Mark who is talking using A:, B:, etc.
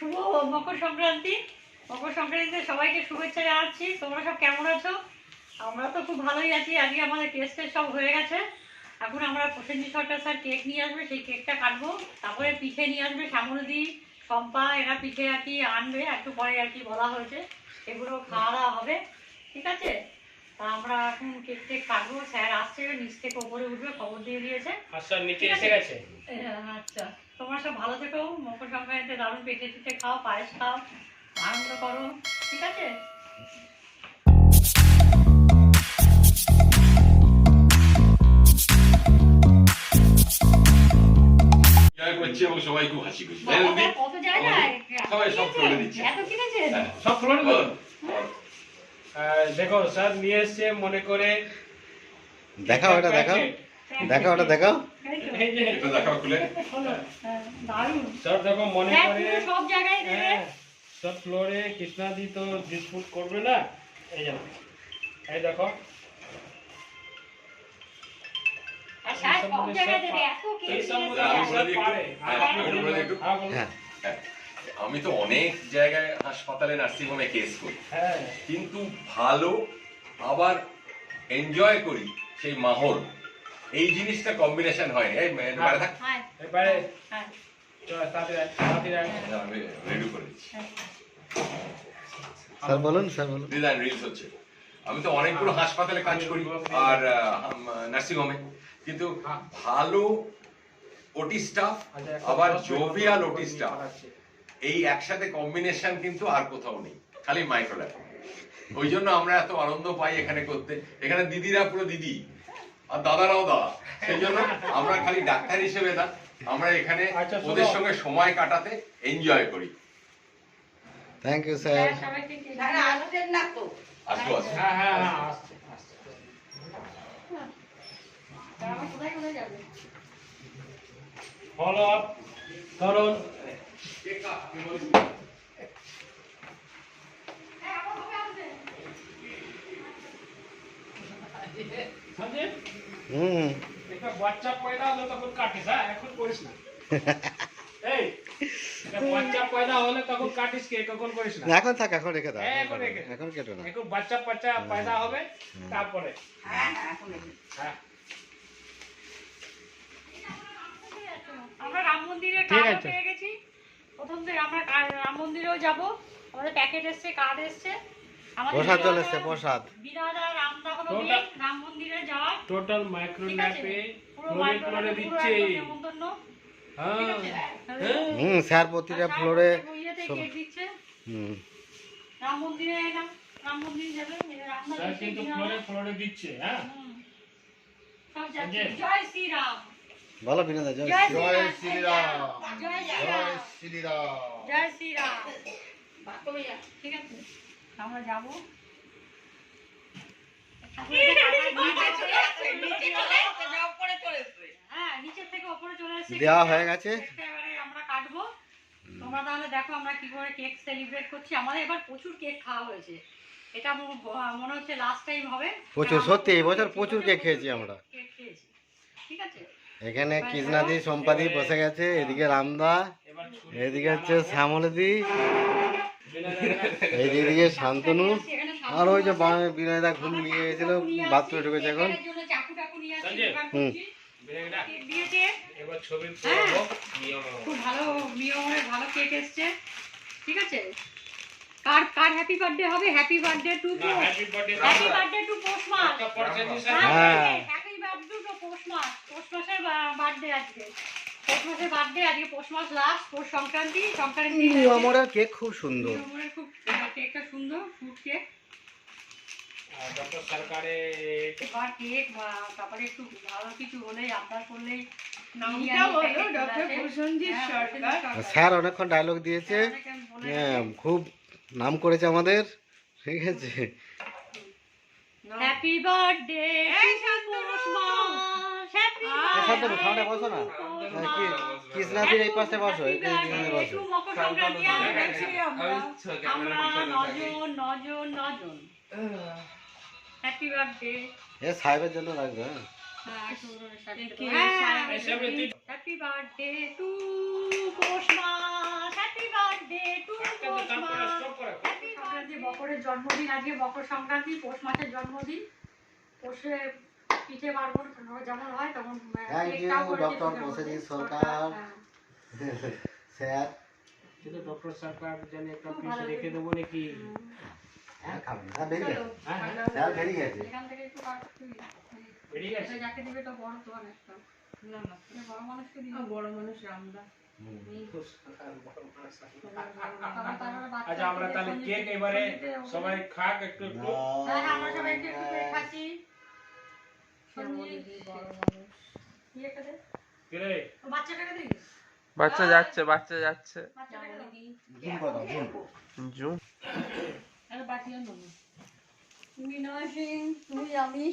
A: শুভ মকর সংক্রান্তি। মকর সংক্রান্তিতে সবাইকে শুভেচ্ছা জানাচ্ছি। তোমরা সব কেমন আছো? আমরা তো খুব ভালোই আছি। আজকে আমাদের টেস্টের সব হয়ে গেছে। এখন আমরা প্রসেনজিৎ সরকার স্যার কেক নিয়ে আসবে। সেই কেকটা কাটবো। তারপরে পিঠে নিয়ে আসবে শ্যামলদি শম্পা এরা পিঠে আর কি আনবে। একটু পরে আর কি বলা হয়েছে। এগুলো খাওয়া দাওয়া হবে। ঠিক আছে? তা আমরা এখন কেক টেক কাটবো। স্যার আসছে নিচ থেকে ওপরে উঠবে খবর দিয়ে দিয়েছে।
B: আচ্ছা নিচে এসে। গেছে?
A: আচ্ছা। তোমরা সব ভালো থেকো মকর সংক্রান্তিতে দারুণ পেটে পিঠে খাও পায়েস খাও আনন্দ করো ঠিক আছে?
C: করছি এবং সবাই খুব হাসি খুশি।
A: জায়গায়?
C: সবাই সব দিচ্ছে। হ্যাঁ।
B: সব ফ্লোর
C: বলো।
B: দেখো স্যার নিয়ে এসছে মনে করে
D: দেখাও এটা দেখাও। দেখাও এটা দেখাও।
C: দেখাও খুলে।
B: দেখো মনে করে
A: সব জায়গায় দেবে।
B: সব ফ্লোরে কৃষ্ণাদি তো ডিসপুট করবে না? এই এই দেখো।
C: আমি তো অনেক জায়গায় হাসপাতালে নার্সিং হোমে কেস করি।
B: হ্যাঁ।
C: কিন্তু ভালো আবার এনজয় করি সেই মাহল। এই জিনিসটা কম্বিনেশন হয় এই একটু বাইরে থাক।
A: হ্যাঁ। হ্যাঁ।
C: রেডি করে দিচ্ছি।
A: হ্যাঁ।
D: স্যার বলুন স্যার বলুন।
C: ডিজাইন রিলস হচ্ছে। আমি তো অনেকগুলো হাসপাতালে কাজ করি আর নার্সিং হোমে কিন্তু ভালো ওটি স্টাফ
B: আচ্ছা,
C: আবার জোভিয়াল ওটি স্টাফ এই একসাথে কম্বিনেশন কিন্তু আর কোথাও নেই। খালি মাইক্রোল্যাব। ওই জন্য আমরা এত আনন্দ পাই এখানে করতে। এখানে দিদিরা পুরো দিদি। আর দাদারাও দাদা। সেই জন্য আমরা খালি ডাক্তার হিসেবে না আমরা এখানে
B: আচ্ছা।
C: ওদের সঙ্গে সময় কাটাতে এনজয় করি।
A: Thank you sir.
C: আসব আসব
B: হ্যাঁ হ্যাঁ হ্যাঁ আসছে আসছে।
A: তা আমরা কোথায় কোথায় যাবে?
B: ফলো আপ করুন
D: হুম।
B: বাচ্চা পয়দা হলে তখন কাটিস হ্যাঁ? এখন করিস না। এই বাচ্চা পয়দা হলে তখন কাটিস কে? কখন করিস না?
D: এখন থাক এখন রেখে দাও
B: হ্যাঁ,
D: এখন
B: এখন
D: কেটো না
B: এখন বাচ্চা বাচ্চা পয়দা হবে তারপরে। হ্যাঁ
A: আমরা রাম মন্দিরের
B: ঠিক আছে।
A: পেয়ে গেছি। প্রথম থেকে আমরা রাম মন্দিরেও যাব। আমাদের প্যাকেট এসছে কার্ড এসছে। আমাদের
D: প্রসাদ চলে এসছে প্রসাদ।
A: বিরাদা রাম মন্দিরে
B: টোটাল মাইক্রো
A: ঠিক আছে?
B: ল্যাপে
A: পুরো
B: ফ্লোরে
A: মাইক্রো
B: ফ্লোরে
A: পুরো
B: দিচ্ছে। হ্যাঁ। হ্যাঁ।
D: হুম স্যার প্রতিটা ফ্লোরে হুম।
A: রাম মন্দিরে এলাম। রাম মন্দির যাবে। রামদা
B: স্যার কিন্তু ফ্লোরে ফ্লোরে দিচ্ছে হ্যাঁ।
A: সব জয় শ্রীরাম।
D: বলো বিনোদা জয়
A: জয়
D: শ্রী-
A: শ্রীরাম। জয়
E: জয়
A: শ্রীরাম।
E: শ্রীরাম।
A: জয় শ্রীরাম। ঠিক আছে? আমরা যাব হ্যাঁ নিচের থেকে ওপরে চলে এসেছে
D: দেওয়া হয়ে গেছে।
A: আমরা কাটবো। তোমরা তাহলে দেখো আমরা কি করে কেক সেলিব্রেট করছি। আমাদের এবার প্রচুর কেক খাওয়া হয়েছে। এটা মনে হচ্ছে লাস্ট টাইম হবে।
D: প্রচুর সত্যি এই বছর
A: প্রচুর
D: কেক খেয়েছি। আমরা।
A: ঠিক আছে?
D: এখানে কৃষ্ণাদি সম্পাদি বসে গেছে এদিকে রামদা এদিকে হচ্ছে শ্যামলদি
B: বিনা জায়গায়-
D: শান্তনু।
A: এখানে
D: আর ওই যে বিনয়দা ঘুম নিয়ে গেছিল বাথরুমে ঢুকেছে এখন। হুম।
A: হ্যাঁ। খুব ভালো ভালো কেক এসছে। ঠিক আছে? কার কার হ্যাপি বার্থডে হবে? Happy birthday to
B: happy birthday to
D: হ্যাঁ।
A: হ্যাপি বার্থডে টু আজকে। বার্থডে আজকে লাস্ট পোস্ট সংক্রান্তি সংক্রান্তি
D: আমার কেক খুব সুন্দর।
A: খুব কেকটা সুন্দর ফ্রুট কেক
B: সরকারে
A: এবার কেক তারপরে একটু ভালো কিছু হলেই আপনার করলেই হ্যাঁ,
D: স্যার অনেকক্ষণ ডায়লগ দিয়েছে। হ্যাঁ, খুব নাম করেছে আমাদের। ঠিক আছে।
A: হ্যাপি বার্থডে
D: বসো। না। হ্যাঁ, এই পাশে বসো এই বসো।
A: আমরা নজন নজন নজন। হ্যাপি বার্থডে
D: এ সাহেবের জন্য রাখবে হ্যাঁ?
A: হ্যাপি বার্থডে টু পোষমা হ্যাপি বার্থডে মকরের জন্মদিন আজকে মকর সংক্রান্তি পৌষ মাসের জন্মদিন। পৌষে পিঠে পার্বণ যেমন হয় তখন. ছোট
D: প্রসেনজিৎ
A: মতো।
D: সরকার।
A: হ্যাঁ।
D: স্যার।
B: কিন্তু ডক্টর সরকার জানি একটা পিস রেখে দেবো নাকি?
A: হুম।
D: হ্যাঁ খাবেন স্যার বেরিয়ে
A: চলো,
B: হ্যাঁ,
A: ভালো
D: স্যার
A: হবে।
D: বেরিয়ে গেছে
A: এখান থেকে একটু কাট তুই।
B: বেরিয়ে গেছে
A: এটা যাকে দিবে তো বড় তো অনেকটা
E: না না
A: এটা বড় মানুষকে দিবে
E: আ, বড় মানুষ আমরা
D: হুম।
A: তারপর তারপরে বাচ্চা
B: আচ্ছা আমরা
A: দিবে,
B: তাহলে
A: সঞ্জিত-
B: কেক এবারে
A: সঞ্জিতের ওপরে-
B: সবাই খাক একটু একটু
A: হ্যাঁ হ্যাঁ, আমরা সবাই একটু একটু করে খাচ্ছি
E: শ্যামলী বড় মানুষ
A: ইয়েকে দে।
B: কিরে
A: ও বাচ্চাটাকে দিই
F: বাচ্চা যাচ্ছে বাচ্চা যাচ্ছে
A: বাচ্চাটাকে দাও।
E: শ্যামলী
D: জুম করে দাও জুম
F: জুম
E: আর বাটি আনো না
A: তুমি নয় সিং তুমি আমি।